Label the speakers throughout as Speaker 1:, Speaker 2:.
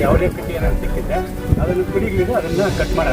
Speaker 1: ಯಾವುದೇ ಪಟ್ಟಿ ಏನಾದ್ರು ಸಿಕ್ಕಿದ್ರೆ ಅದನ್ನು ಕುಡಿಗಳಿಗೆ ಅದನ್ನು ಕಟ್ ಮಾಡಿ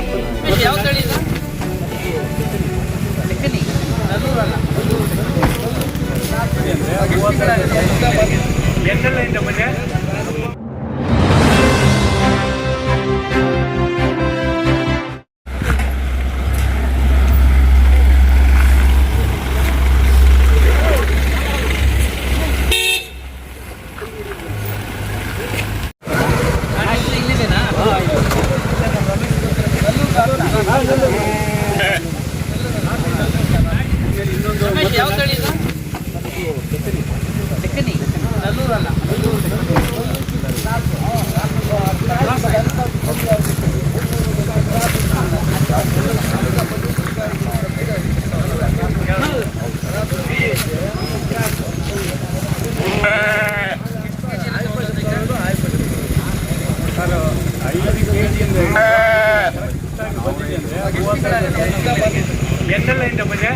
Speaker 1: ಎಂತೆಲ್ಲ ಇಂದ ಬಂದೆ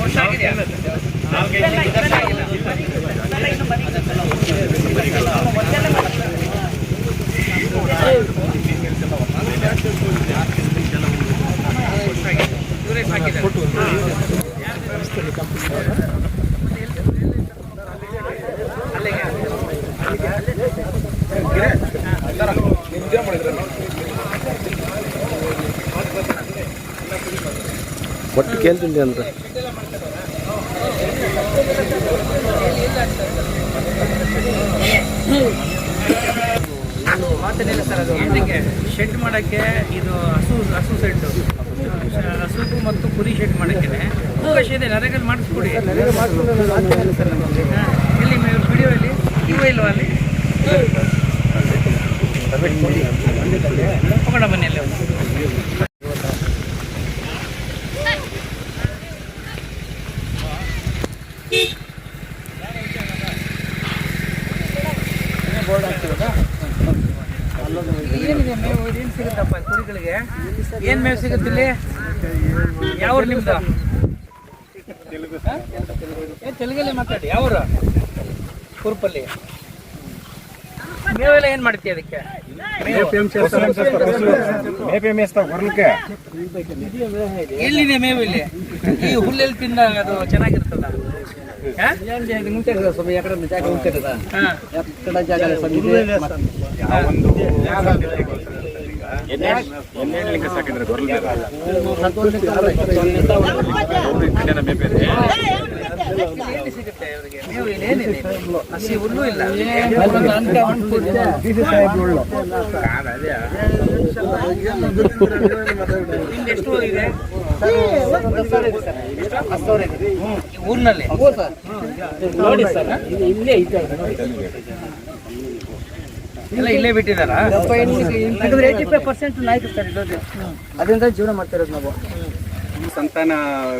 Speaker 2: ವರ್ಷ ಆಗಿದೆಯಾ?
Speaker 3: ಒಟ್ಟು ಕೇಳ್ತಿದ್ದೆ ಅಂದ್ರೆ.
Speaker 2: ಮಾತೇನಿಲ್ಲ ಸರ್ ಅದು ಶೆಡ್ ಮಾಡೋಕ್ಕೆ ಇದು ಹಸು ಹಸು ಸೆಡ್ಡು ಹಸು ಮತ್ತು ಕುರಿ ಶೆಡ್ ಮಾಡೋಕ್ಕೆ ಅವಕಾಶ ಇದೆ ನರೇಗಲ್ಲಿ ಮಾಡಿಸ್ಕೊಡಿ. ಇಲ್ಲಿ ಎಲ್ಲಿ ವಿಡಿಯೋ ಇಲ್ಲಿ ಇವ ಇಲ್ವಾ ಅಲ್ಲಿ? ಹೋಗೋಣ ಬನ್ನಿ ಅಲ್ಲಿ. ಏನಿದೆ ಮೇವು? ಏನು ಸಿಗುತ್ತಪ್ಪ ಕುರಿಗಳಿಗೆ? ಏನು ಮೇವು ಸಿಗುತ್ತೆ ಇಲ್ಲಿ? ಯಾವ ನಿಮ್ದು? ಏ ತೆಲುಗಲ್ಲೇ ಮಾತಾಡಿ. ಯಾವ ಊರು ಕುರುಪಲ್ಲಿ. ಮೇವೆಲ್ಲ ಏನು ಮಾಡ್ತೀಯ ಅದಕ್ಕೆ?
Speaker 1: ಹೊರಲಿಕ್ಕೆ
Speaker 2: ಎಲ್ಲಿದೆ ಮೇವು ಇಲ್ಲಿ ಈ ಹುಲ್ಲೆಲ್ಲಿ ತಿಂದಾಗ ಅದು ಚೆನ್ನಾಗಿರ್ತದ ಹಾ? ಹಾ.
Speaker 1: ಒಂದು ಎಣ್ಣೆ ಸಾಕಿದ್ರೆ
Speaker 2: ಎಲ್ಲಿ ಸಿಗುತ್ತೆ ಇವರಿಗೆ ಮೇವು ಇಲ್ಲಿ ಹಸಿ ಹುಲ್ಲು ಇಲ್ಲ ನಿಮ್ದು ಎಷ್ಟು ಊರಿನಲ್ಲಿ ನೋಡಿ ಸರ್ ಇಲ್ಲೇ ಬಿಟ್ಟಿದ್ದಾರಾ
Speaker 4: ಏಯ್ಟಿ ಫೈವ್ ಪರ್ಸೆಂಟ್ ಸರ್ ಇರೋದು ಅದರಿಂದ ಜೀವನ ಮಾಡ್ತಾ ಇರೋದು ನಾವು.
Speaker 1: ಸಂತಾನ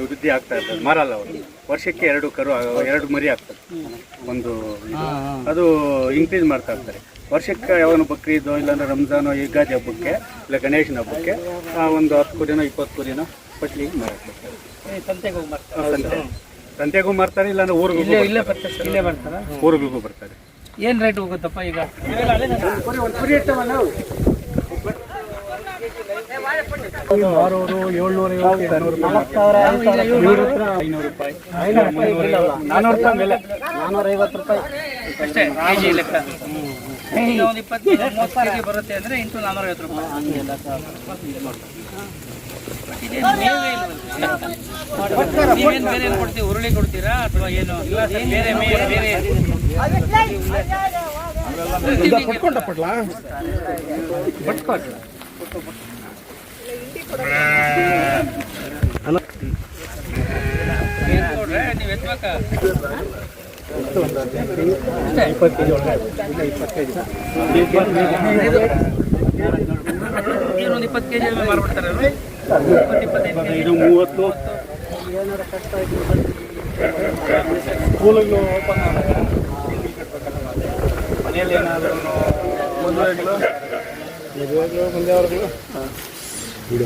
Speaker 1: ವೃದ್ಧಿ ಆಗ್ತಾ ಇರ್ತದೆ. ಮಾರಲ್ಲ ಅವರು. ವರ್ಷಕ್ಕೆ ಎರಡು ಕರು ಎರಡು ಮರಿ ಆಗ್ತದೆ. ಒಂದು ಇದು. ಅದು ಇನ್ಕ್ರೀಸ್ ಮಾಡ್ತಾ ಇರ್ತಾರೆ. ವರ್ಷಕ್ಕೆ ಯಾವನು ಬಕ್ರೀದೋ ಇಲ್ಲಾಂದ್ರೆ ರಂಜಾನೋ ಯುಗಾದಿ ಹಬ್ಬಕ್ಕೆ ಇಲ್ಲ ಗಣೇಶನ ಹಬ್ಬಕ್ಕೆ ಆ, ಒಂದು ಹತ್ತು ಕುರಿನೋ ಇಪ್ಪತ್ತು ಕುರಿನೋ ಪಟ್ಲಿಗೆ ಮಾರಾಟ ಮಾಡ್ತಾರೆ
Speaker 2: ಸಂತೆಗೆ ಹೋಗಿ
Speaker 1: ಸಂತೆ ಸಂತೆಗೂ ಮಾರ್ತಾರೆ ಇಲ್ಲಾಂದ್ರೆ ಊರಿಗೂ
Speaker 2: ಇಲ್ಲೇ ಇಲ್ಲೇ ಬರ್ತಾರೆ ಸರ್ ಇಲ್ಲೇ ಬರ್ತಾರ.
Speaker 1: ಊರುಗಳಿಗೂ ಬರ್ತಾರೆ
Speaker 2: ಏನ್ ರೇಟ್ ಹೋಗುತ್ತಪ್ಪ ಈಗ?
Speaker 1: ಆರುನೂರು ಏಳ್ನೂರ ಐನೂರು ರೂಪಾಯಿ ರೂಪಾಯಿ ಮೇಲೆ
Speaker 4: ರೂಪಾಯಿ
Speaker 2: ಒಂದು ಇಪ್ಪತ್ತೈದು ಮೂವತ್ತು ಬರುತ್ತೆ ಅಂದ್ರೆ ಇಂಟು ನಾನ್ನೂರ ಐವತ್ತು ರೂಪಾಯಿ? ನೀವೇನ್ ಬೇರೆ ಏನು ಕೊಡ್ತೀವಿ ಹುರುಳಿ ಕೊಡ್ತೀರಾ ಅಥವಾ ಏನು ಬೇರೆ ಬೇರೆ ಬೇರೆ ಕೊಡ್ರೆ ನೀವು ಎತ್ಬೇಕ
Speaker 1: ಇಪ್ಪತ್ತು ಕೆ ಜಿ
Speaker 2: ಮಾರ್ಬಿಡ್ತಾರೆ.
Speaker 1: ಇದು ಮೂವತ್ತು ಸ್ಕೂಲಿಗೆ ಓಪನ್ ಮನೆಯಲ್ಲಿ ಏನಾದರೂ ಮುಂದೆವರೆಗಳು
Speaker 2: ಏನು ಮಯವೇನು ಬರೀ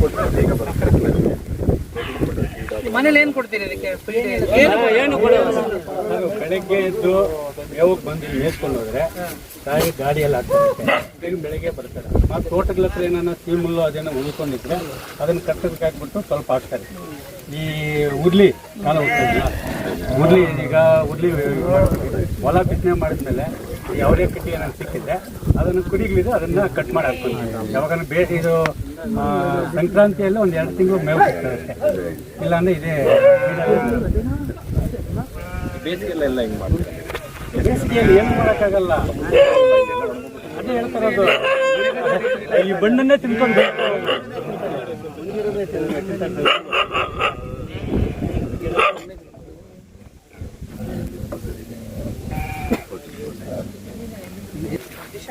Speaker 2: ಕೊಟ್ಟರೆ ಬೇಗ ಏನು
Speaker 1: ನಾವು ಬೆಳಗ್ಗೆ ಎದ್ದು ಮೇವಕ್ಕೆ ಬಂದು ಮೇಸ್ಕೊಂಡು ಹೋದ್ರೆ ತಾಯಿ ಗಾಡಿಯಲ್ಲಿ ಹಾಕ್ತಾರೆ ಬೆಳಗ್ಗೆ ಬರ್ತಾರೆ. ಆ ತೋಟಗಳ ಹತ್ರ ಏನಾನ ಸೀಮುಲ್ಲು ಅದೇನೋ ಉಳ್ಕೊಂಡಿದ್ರೆ ಅದನ್ನ ಕಟ್ಟದಕ್ಕೆ ಹಾಕ್ಬಿಟ್ಟು ಸ್ವಲ್ಪ ಹಾಕ್ತಾರೆ. ಈ ಉರ್ಲಿ ಕಾಲ ಹೋಗ್ತಾಯಿಲ್ಲ ಉರ್ಲಿ ಈಗ ಉರ್ಲಿ. ಹೊಲ ಬಿತ್ತನೆ ಮಾಡಿದ್ಮೇಲೆ ಯಾವುದೇ ಕಟ್ಟಿ ಏನಾದ್ರು ಸಿಕ್ಕಿದ್ರೆ ಅದನ್ನು ಕುಡಿಗಳಿದೆ ಅದನ್ನ ಕಟ್ ಮಾಡಿ ಹಾಕ್ತೀವಿ ಯಾವಾಗ ಬೇರೆ ಇದು ಸಂಕ್ರಾಂತಿಯಲ್ಲಿ ಒಂದು ಎರಡು ತಿಂಗಳು ಮೇವು ಸಿಗ್ತದೆ ಅಷ್ಟೇ. ಇಲ್ಲಾಂದ್ರೆ ಇದೇ
Speaker 3: ಬೇಸಿಗೆಲ್ಲ ಹಿಂಗ್ ಮಾಡ್ತಾರೆ?
Speaker 1: ಬೇಸಿಗೆಯಲ್ಲಿ ಏನು ಮಾಡೋಕ್ಕಾಗಲ್ಲ. ಅದೇ ಹೇಳ್ತಾರದು ಈ ಬಣ್ಣನ್ನೇ ತಿನ್ಕೊಂಡು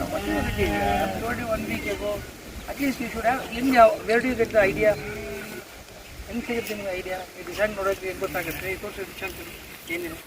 Speaker 2: one week ago at least you should have ಹೆಂಗೆ ವೇರ್ ಐಡಿಯಾ ಸಿಗುತ್ತೆ ನಿಮ್ಗೆ ಐಡಿಯಾ ಈ ಡಿಸೈನ್ ನೋಡೋಕೆ ಹೆಂಗೆ ಗೊತ್ತಾಗುತ್ತೆ? ಈ ತೋರಿಸಿ ಏನಿದೆ?